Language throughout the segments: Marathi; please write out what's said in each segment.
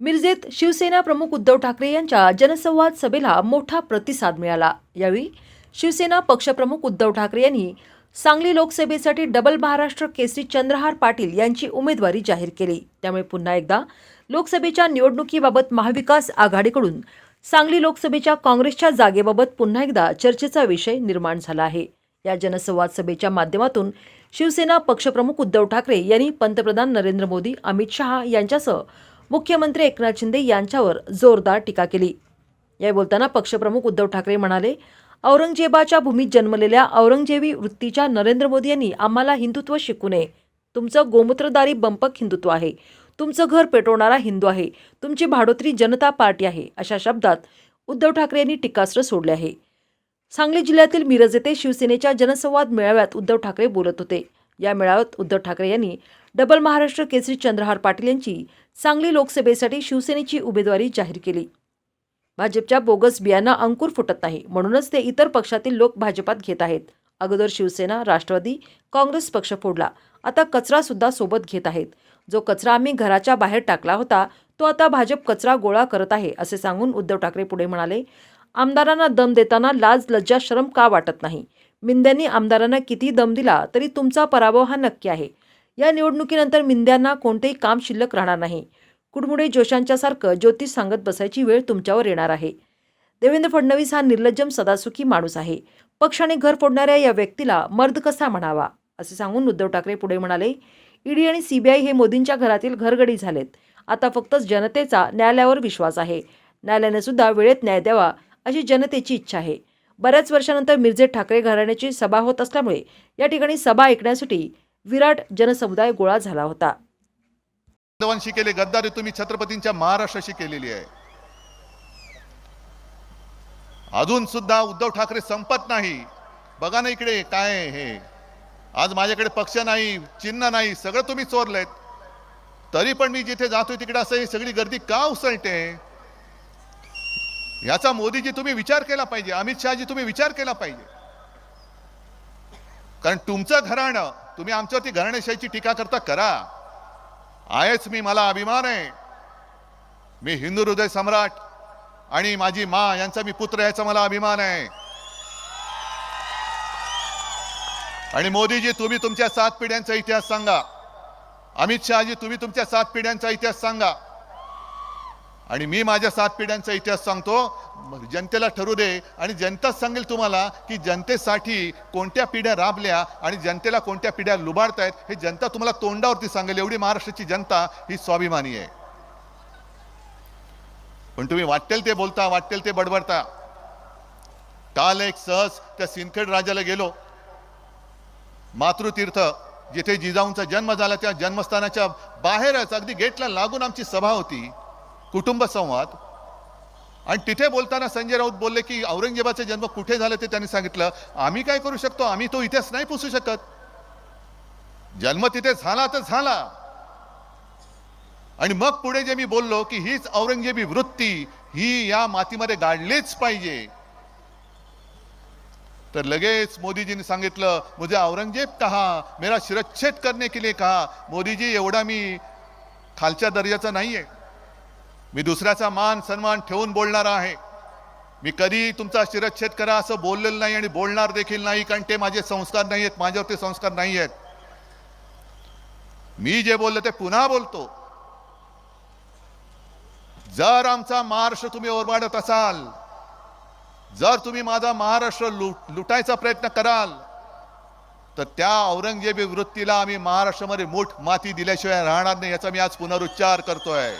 मिरजेत शिवसेना प्रमुख उद्धव ठाकरे यांच्या जनसंवाद सभेला मोठा प्रतिसाद मिळाला. यावेळी शिवसेना पक्षप्रमुख उद्धव ठाकरे यांनी सांगली लोकसभेसाठी डबल महाराष्ट्र केसरी चंद्रहार पाटील यांची उमेदवारी जाहीर केली. त्यामुळे पुन्हा एकदा लोकसभेच्या निवडणुकीबाबत महाविकास आघाडीकडून सांगली लोकसभेच्या काँग्रेसच्या जागेबाबत पुन्हा एकदा चर्चेचा विषय निर्माण झाला आहे. या जनसंवाद सभेच्या माध्यमातून शिवसेना पक्षप्रमुख उद्धव ठाकरे यांनी पंतप्रधान नरेंद्र मोदी अमित शहा यांच्यासह मुख्यमंत्री एकनाथ शिंदे यांच्यावर जोरदार टीका केली. या बोलताना पक्षप्रमुख उद्धव ठाकरे म्हणाले औरंगजेबाच्या भूमीत जन्मलेल्या औरंगजेबी वृत्तीच्या नरेंद्र मोदी यांनी आम्हाला हिंदुत्व शिकू नये. तुमचं गोमूत्रदारी बंपक हिंदुत्व आहे. तुमचं घर पेटवणारा हिंदू आहे. तुमची भाडोत्री जनता पार्टी आहे अशा शब्दात उद्धव ठाकरे यांनी टीकास्त्र सोडले आहे. सांगली जिल्ह्यातील मिरज येथे शिवसेनेच्या जनसंवाद मेळाव्यात उद्धव ठाकरे बोलत होते. या मेळाव्यात उद्धव ठाकरे यांनी डबल महाराष्ट्र केसरी चंद्रहार पाटील यांची सांगली लोकसभेसाठी शिवसेनेची उमेदवारी जाहीर केली. भाजपच्या बोगस बियांना अंकुर फुटत नाही. म्हणूनच ते इतर पक्षातील लोक भाजपात घेत आहेत. अगोदर शिवसेना राष्ट्रवादी काँग्रेस पक्ष फोडला. आता कचरा सुद्धा सोबत घेत आहेत. जो कचरा आम्ही घराच्या बाहेर टाकला होता तो आता भाजप कचरा गोळा करत आहे असे सांगून उद्धव ठाकरे पुढे म्हणाले. आमदारांना दम देताना लाज लज्जा शरम का वाटत नाही? मिंद्यांनी आमदारांना किती दम दिला तरी तुमचा पराभव हा नक्की आहे. या निवडणुकीनंतर मिंद्यांना कोणतेही काम शिल्लक राहणार नाही. कुडमुडे जोशांच्यासारखं ज्योतिष सांगत बसायची वेळ तुमच्यावर येणार आहे. देवेंद्र फडणवीस हा निर्लज्जम सदासुखी माणूस आहे. पक्षाने घर फोडणाऱ्या या व्यक्तीला मर्द कसा म्हणावा? असे सांगून उद्धव ठाकरे पुढे म्हणाले ईडी आणि सीबीआय हे मोदींच्या घरातील घरगडी झालेत. आता फक्त जनतेचा न्यायालयावर विश्वास आहे. न्यायालयाने सुद्धा वेळेत न्याय द्यावा अशी जनतेची इच्छा आहे. बऱ्याच वर्षानंतर मिरजेत ठाकरे घराण्याची सभा होत असल्यामुळे या ठिकाणी सभा ऐकण्यासाठी विराट जनसमुदाय गोळा झाला होता. केले गद्दारी तुम्ही छत्रपतींच्या महाराष्ट्राशी केलेली आहे. अजून सुद्धा उद्धव ठाकरे संपत नाही. बघा ना इकडे काय हे. आज माझ्याकडे पक्ष नाही चिन्ह नाही सगळं तुम्ही चोरलेत. तरी पण मी जिथे जातोय तिकडे असं ही सगळी गर्दी का उसळते? याचा मोदीजी तुम्ही विचार केला पाहिजे अमित शहाजी तुम्ही विचार केला पाहिजे. कारण तुमचं घराणं तुम्ही आमच्यावरती घराणेशाहीची टीका करता करा. आहेच मी मला अभिमान आहे. मी हिंदू हृदय सम्राट आणि माझी मा यांचा मी पुत्र याचा मला अभिमान आहे. आणि मोदीजी तुम्ही तुमच्या सात पिढ्यांचा इतिहास सांगा. अमित शहाजी तुम्ही तुमच्या सात पिढ्यांचा इतिहास सांगा. आणि मी माझ्या सात पिढ्यांचा इतिहास सांगतो जनतेला ठरू दे आणि जनताच सांगेल तुम्हाला की जनतेसाठी कोणत्या पिढ्या राबल्या आणि जनतेला कोणत्या पिढ्या लुबाडतायत हे जनता तुम्हाला तोंडावरती सांगेल. एवढी महाराष्ट्राची जनता ही स्वाभिमानी आहे. पण तुम्ही वाटेल ते बोलता वाटेल ते बडबडता. काल एक सहज त्या सिंदखेड राजाला गेलो. मातृतीर्थ जिथे जिजाऊंचा जन्म झाला त्या जन्मस्थानाच्या बाहेरच अगदी गेटला लागून आमची सभा होती. कुटुंब संवाद. आणि तिथे बोलताना संजय राऊत बोलले की औरंगजेबाचा जन्म कुठे झाला ते त्यांनी सांगितलं. आम्ही काय करू शकतो? आम्ही तो इतिहास नाही पुसू शकत. जन्म तिथे झाला तर झाला. आणि मग पुढे जे मी बोललो की हीच औरंगजेबी वृत्ती ही या मातीमध्ये गाडलीच पाहिजे. तर लगेच मोदीजींनी सांगितलं मुझे औरंगजेब कहा? मेरा शिरच्छेद करने के लिए कहा. मोदीजी एवढा मी खालच्या दर्जाचा नाहीये. मी दुसऱ्याचा मान सन्मान ठेवून बोलणारा आहे. मी कधी तुमचा शिरच्छेद करा असं बोललेलं नाही आणि बोलणार देखील नाही कारण ते माझे संस्कार नाही आहेत माझ्यावरती संस्कार नाही आहेत. मी जे बोललो ते पुन्हा बोलतो. जर आमचा महाराष्ट्र तुम्ही ओरबाडत असाल जर तुम्ही माझा महाराष्ट्र लुट लुटायचा प्रयत्न कराल तर त्या औरंगजेबी वृत्तीला आम्ही महाराष्ट्रामध्ये मूठ माती दिल्याशिवाय राहणार नाही याचा मी आज पुनरुच्चार करतोय.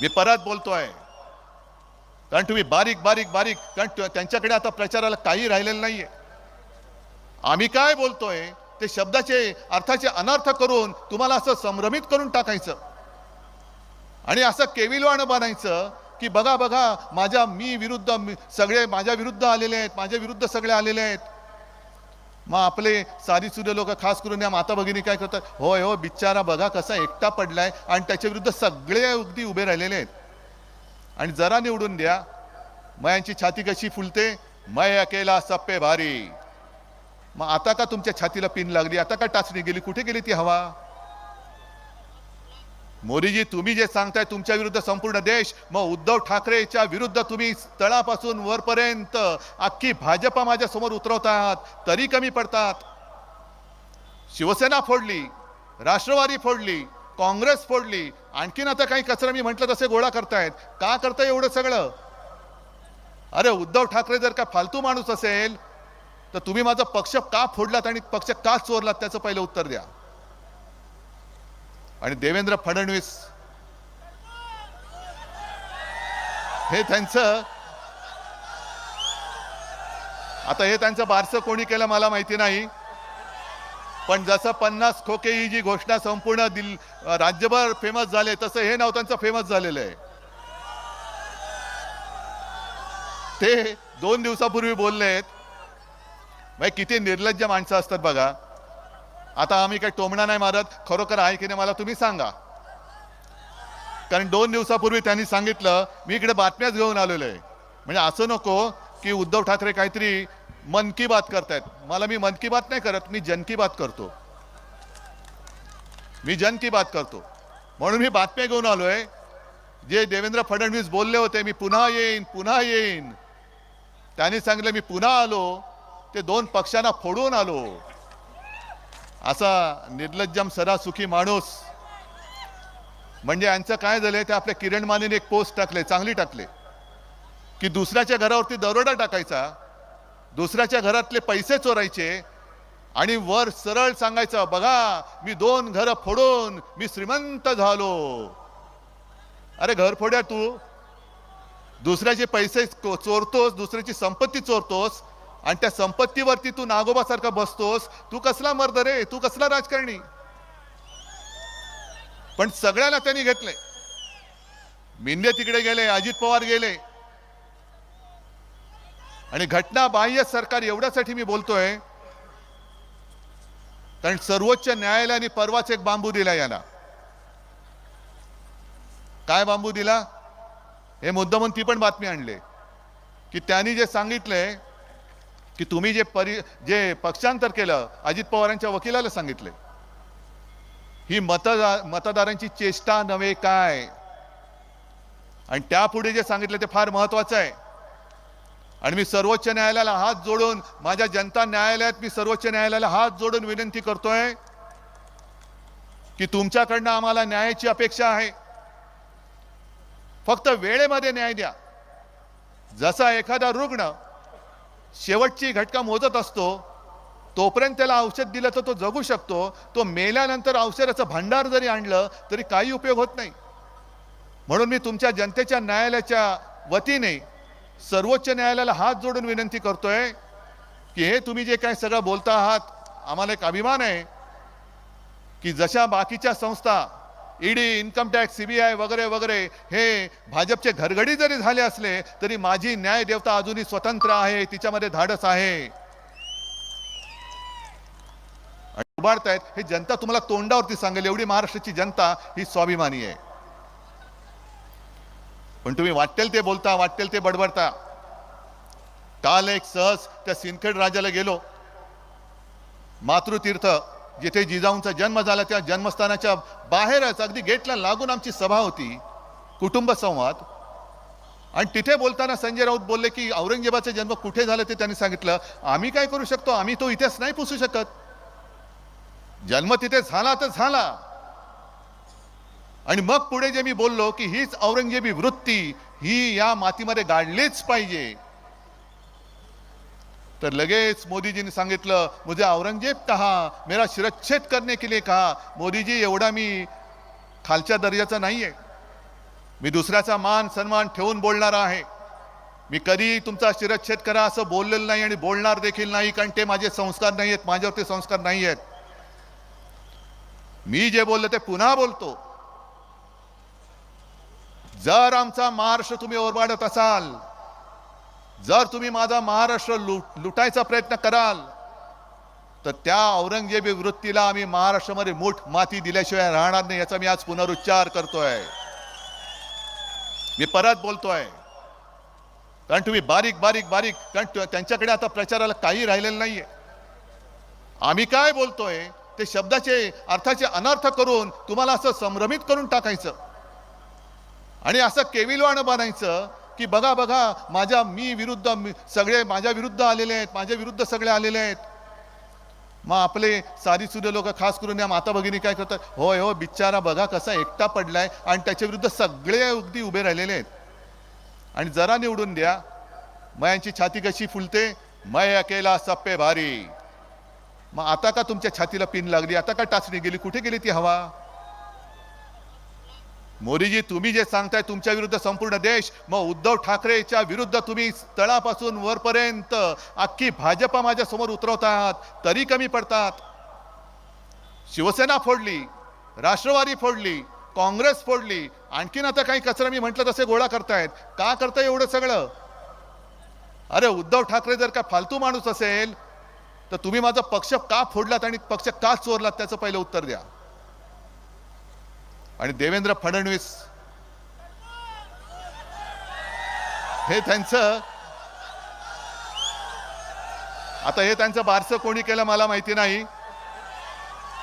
मी परत बोलतोय. कारण तुम्ही बारीक बारीक बारीक कारण त्यांच्याकडे आता प्रचाराला काही राहिलेलं नाहीये. आम्ही काय बोलतोय ते शब्दाचे अर्थाचे अनर्थ करून तुम्हाला असं संभ्रमित करून टाकायचं. आणि असं केविलवाणं बनायचं की बघा बघा माझ्या मी विरुद्ध मी- सगळे माझ्या विरुद्ध आलेले आहेत माझ्या विरुद्ध सगळे आलेले आहेत. मग आपले सारी सुद्धा लोक खास करून या माता भगिनी काय करतात? होय हो बिचारा बघा कसा एकटा पडलाय आणि त्याच्या विरुद्ध सगळे अगदी उभे राहिलेले आहेत. आणि जरा निवडून द्या. मयांची छाती कशी फुलते? मय अकेला सप्पे भारी. मग आता का तुमच्या छातीला पिन लागली? आता का टाचणी गेली? कुठे गेली ती हवा? मोदीजी तुम्ही जे सांगताय तुमच्या विरुद्ध संपूर्ण देश मग उद्धव ठाकरेच्या विरुद्ध तुम्ही तळापासून वरपर्यंत अख्खी भाजपा माझ्यासमोर उतरवत आहात तरी कमी पडतात. शिवसेना फोडली राष्ट्रवादी फोडली काँग्रेस फोडली आणखीन आता काही कचरा मी म्हटलं तसे गोळा करतायत. का करताय एवढं सगळं? अरे उद्धव ठाकरे जर का फालतू माणूस असेल तर तुम्ही माझा पक्ष का फोडलात आणि पक्ष का चोरलात त्याचं पहिलं उत्तर द्या. आणि देवेंद्र फडणवीस. हे त्यांचं आता हे त्यांचं बारसं कोणी केलं मला माहिती नाही. पण जसं पन्नास खोके ही जी घोषणा संपूर्ण दिल राज्यभर फेमस झाले तसं हे नाव त्यांचं फेमस झालेलं आहे. ते दोन दिवसापूर्वी बोलले आहेत किती निर्लज्ज माणसं असतात बघा. आता आम्ही काही टोमणा नाही मारत खरोखर आहे की नाही मला तुम्ही सांगा. कारण दोन दिवसापूर्वी त्यांनी सांगितलं मी इकडे बातम्याच घेऊन आलेलो आहे म्हणजे असं नको की उद्धव ठाकरे काहीतरी मन की बात करतायत. मला मी मन की बात नाही करत मी जन की बात करतो. मी जन की बात करतो. म्हणून मी बातम्या घेऊन आलोय. जे देवेंद्र फडणवीस बोलले होते मी पुन्हा येईन पुन्हा येईन. त्यांनी सांगितलं मी पुन्हा आलो. ते दोन पक्षांना फोडून आलो. असा निर्लज्जम सदासुखी माणूस. म्हणजे यांचं काय झालंय ते आपल्या किरण मानेने एक पोस्ट टाकले चांगली टाकले. की दुसऱ्याच्या घरावरती दरोडा टाकायचा दुसऱ्याच्या घरातले पैसे चोरायचे आणि वर सरळ सांगायचं बघा मी दोन घरं फोडून मी श्रीमंत झालो. अरे घर फोड्या तू. दुसऱ्याचे पैसे चोरतोस दुसऱ्याची संपत्ती चोरतोस आणि त्या संपत्तीवरती तू नागोबासारखा बसतोस तू कसला मर्द रे? तू कसला राजकारणी? पण सगळ्याला त्यांनी घेतलंय. मिंदे तिकडे गेले अजित पवार गेले. आणि घटना बाह्य सरकार एवढ्यासाठी मी बोलतोय कारण सर्वोच्च न्यायालयाने परवाच एक बांबू दिला याला. काय बांबू दिला? हे मुद्दामून ती पण बातमी आणले की त्यांनी जे सांगितलंय की तुम्ही जे परि जे पक्षांतर केलं अजित पवारांच्या वकिलाला सांगितले. ही मतदार मतदारांची चेष्टा नव्हे काय? आणि त्यापुढे जे सांगितलं ते फार महत्वाचं आहे. आणि मी सर्वोच्च न्यायालयाला हात जोडून माझ्या जनता न्यायालयात मी सर्वोच्च न्यायालयाला हात जोडून विनंती करतोय की तुमच्याकडनं आम्हाला न्यायाची अपेक्षा आहे. फक्त वेळेमध्ये न्याय द्या. जसा एखादा रुग्ण शेवटची घटका मोजत असतो तोपर्यंत त्याला औषध दिलं तर तो जगू शकतो. तो मेल्यानंतर औषधाचं भांडार जरी आणलं तरी काही उपयोग होत नाही. म्हणून मी तुमच्या जनतेच्या न्यायालयाच्या वतीने सर्वोच्च न्यायालयाला हात जोडून विनंती करतोय की हे तुम्ही जे काय सगळं बोलता आहात आम्हाला एक अभिमान आहे की जशा बाकीच्या संस्था ईडी इन्कम टॅक्स सीबीआय वगैरे वगैरे हे भाजपचे घरगडी जरी झाले असले तरी माझी न्याय देवता अजूनही स्वतंत्र आहे तिच्यामध्ये धाडस आहे. आणि उभारतायत हे जनता तुम्हाला तोंडावरती सांगेल एवढी महाराष्ट्राची जनता ही स्वाभिमानी आहे. पण तुम्ही वाटेल ते बोलता वाटेल ते बडबडता. काल एक सहज त्या सिंदखेड राजाला गेलो. मातृतीर्थ जिथे जिजाऊंचा जन्म झाला त्या जन्मस्थानाच्या बाहेरच अगदी गेटला लागून आमची सभा होती कुटुंब संवाद. आणि तिथे बोलताना संजय राऊत बोलले की औरंगजेबाचा जन्म कुठे झाला ते त्यांनी सांगितलं आम्ही काय करू शकतो? आम्ही तो इतिहास नाही पुसू शकत. जन्म तिथे झाला तर झाला. आणि मग पुढे जे मी बोललो की हीच औरंगजेबी वृत्ती ही या मातीमध्ये गाडलीच पाहिजे. तर लगेच मोदीजींनी सांगितलं मुझे औरंगजेब कहा? मेरा शिरच्छेद करने के लिए कहा. मोदीजी एवढा मी खालच्या दर्जाचा नाही आहे मी दुसऱ्याचा मान सन्मान ठेवून बोलणार आहे. मी कधी तुमचा शिरच्छेद करा असं बोललेलं नाही आणि बोलणार देखील नाही कारण ते माझे संस्कार नाही आहेत माझ्यावरती संस्कार नाही आहेत मी जे बोललो ते पुन्हा बोलतो. जर आमचा महाराष्ट्र तुम्ही ओरबाडत असाल जर तुम्ही माझा महाराष्ट्र लुट लुटायचा प्रयत्न कराल तर त्या औरंगजेबी वृत्तीला आम्ही महाराष्ट्रामध्ये मूठ माती दिल्याशिवाय राहणार नाही याचा मी आज पुनरुच्चार करतोय. मी परत बोलतोय. कारण तुम्ही बारीक बारीक बारीक कारण त्यांच्याकडे आता प्रचाराला काही राहिलेलं नाहीये. आम्ही काय बोलतोय ते शब्दाचे अर्थाचे अनर्थ करून तुम्हाला असं संभ्रमित करून टाकायचं. आणि असं केविलवाणं बनायचं की बघा बघा माझ्या मी विरुद्ध मी- सगळे माझ्या विरुद्ध आलेले आहेत माझ्या विरुद्ध सगळे आलेले आहेत. मग आपले सारी सुरे लोक खास करून या माता भगिनी काय करतात? होय हो बिचारा बघा कसा एकटा पडलाय आणि त्याच्या विरुद्ध सगळे अगदी उभे राहिलेले आहेत. आणि जरा निवडून द्या. मयांची छाती कशी फुलते? मय अकेला सप्पे भारी. मग आता का तुमच्या छातीला पिन लागली? आता का टाचणी गेली? कुठे गेली ती हवा? मोदीजी तुम्ही जे सांगताय तुमच्या विरुद्ध संपूर्ण देश मग उद्धव ठाकरेच्या विरुद्ध तुम्ही तळापासून वरपर्यंत अख्खी भाजपा माझ्यासमोर आहात तरी कमी पडतात. शिवसेना फोडली राष्ट्रवादी फोडली काँग्रेस फोडली आणखीन आता काही कचरा मी म्हटलं तसे गोळा करतायत. का करताय एवढं सगळं? अरे उद्धव ठाकरे जर का फालतू माणूस असेल तर तुम्ही माझा पक्ष का फोडलात आणि पक्ष का चोरलात त्याचं पहिलं उत्तर द्या. आणि देवेंद्र फडणवीस. हे त्यांचं आता हे त्यांचं बारसं कोणी केलं मला माहिती नाही.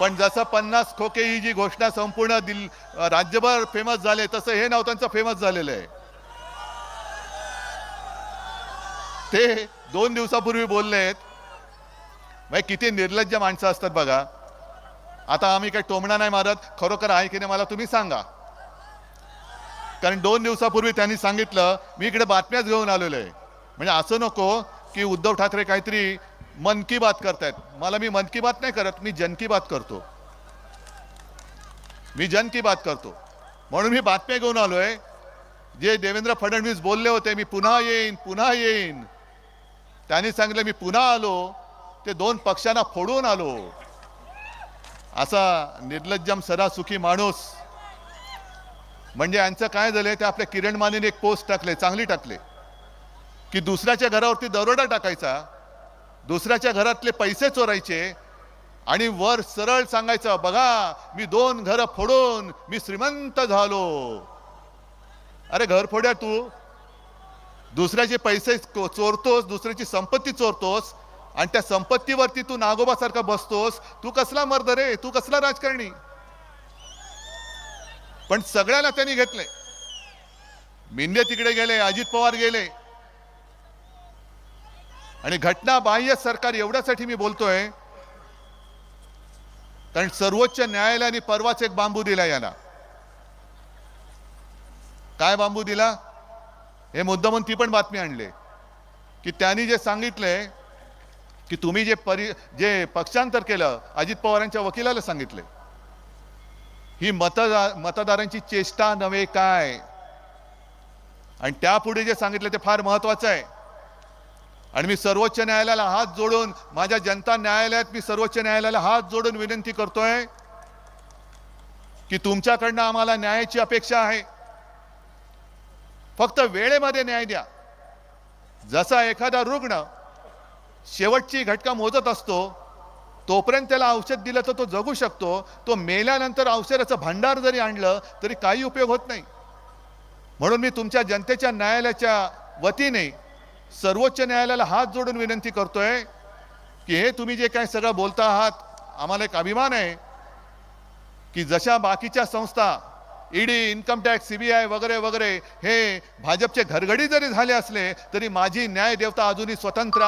पण जसं पन्नास खोके ही जी घोषणा संपूर्ण दिल राज्यभर फेमस झाले तसं हे नाव त्यांचं फेमस झालेलं आहे. ते दोन दिवसापूर्वी बोलले आहेत किती निर्लज्ज माणसं असतात बघा. आता आम्ही काही टोमणा नाही मारत खरोखर आहे की नाही मला तुम्ही सांगा. कारण दोन दिवसापूर्वी त्यांनी सांगितलं मी इकडे बातम्याच घेऊन आलेलो आहे. म्हणजे असं नको की उद्धव ठाकरे काहीतरी मन की बात करतायत. मला मी मन की बात नाही करत मी जन की बात करतो. मी जन की बात करतो. म्हणून मी बातम्या घेऊन आलोय. जे देवेंद्र फडणवीस बोलले होते मी पुन्हा येईन पुन्हा येईन. त्यांनी सांगितलं मी पुन्हा आलो. ते दोन पक्षांना फोडून आलो. असा निर्लज्जम सदासुखी माणूस. म्हणजे यांचं काय झालंय ते आपल्या किरण मानेने एक पोस्ट टाकले चांगली टाकले. की दुसऱ्याच्या घरावरती दरोडा टाकायचा दुसऱ्याच्या घरातले पैसे चोरायचे आणि वर सरळ सांगायचं बघा मी दोन घरं फोडून मी श्रीमंत झालो. अरे घर फोड्या तू. दुसऱ्याचे पैसे चोरतोस दुसऱ्याची संपत्ती चोरतोस आणि त्या संपत्तीवरती तू नागोबासारखा बसतोस तू कसला मर्द रे? तू कसला राजकारणी? पण सगळ्यांना त्यांनी घेतले. मिंदे तिकडे गेले अजित पवार गेले. आणि घटना बाह्य सरकार एवढ्यासाठी मी बोलतोय कारण सर्वोच्च न्यायालयाने परवाच एक बांबू दिला याला. काय बांबू दिला? हे मुद्दामून ती पण बातमी आणले की त्यांनी जे सांगितले की तुम्ही जे परि जे पक्षांतर केलं अजित पवारांच्या वकिलाला सांगितले. ही मतदार मतदारांची चेष्टा नव्हे काय? आणि त्यापुढे जे सांगितलं ते फार महत्वाचं आहे. आणि मी सर्वोच्च न्यायालयाला हात जोडून माझ्या जनता न्यायालयात मी सर्वोच्च न्यायालयाला हात जोडून विनंती करतोय की तुमच्याकडनं आम्हाला न्यायाची अपेक्षा आहे. फक्त वेळेमध्ये न्याय द्या. जसा एखादा रुग्ण शेवटची घटका मोजत असतो तोपर्यंत त्याला औषध दिलं तर तो जगू शकतो. तो मेल्यानंतर औषधाचं भांडार जरी आणलं तरी काही उपयोग होत नाही. म्हणून मी तुमच्या जनतेच्या न्यायालयाच्या वतीने सर्वोच्च न्यायालयाला हात जोडून विनंती करतोय की हे तुम्ही जे काय सगळं बोलता आहात आम्हाला एक अभिमान आहे की जशा बाकीच्या संस्था ईडी इन्कम टॅक्स सीबीआय वगैरे वगैरे हे भाजपचे घरगडी जरी झाले असले तरी माझी न्याय देवता अजूनही स्वतंत्र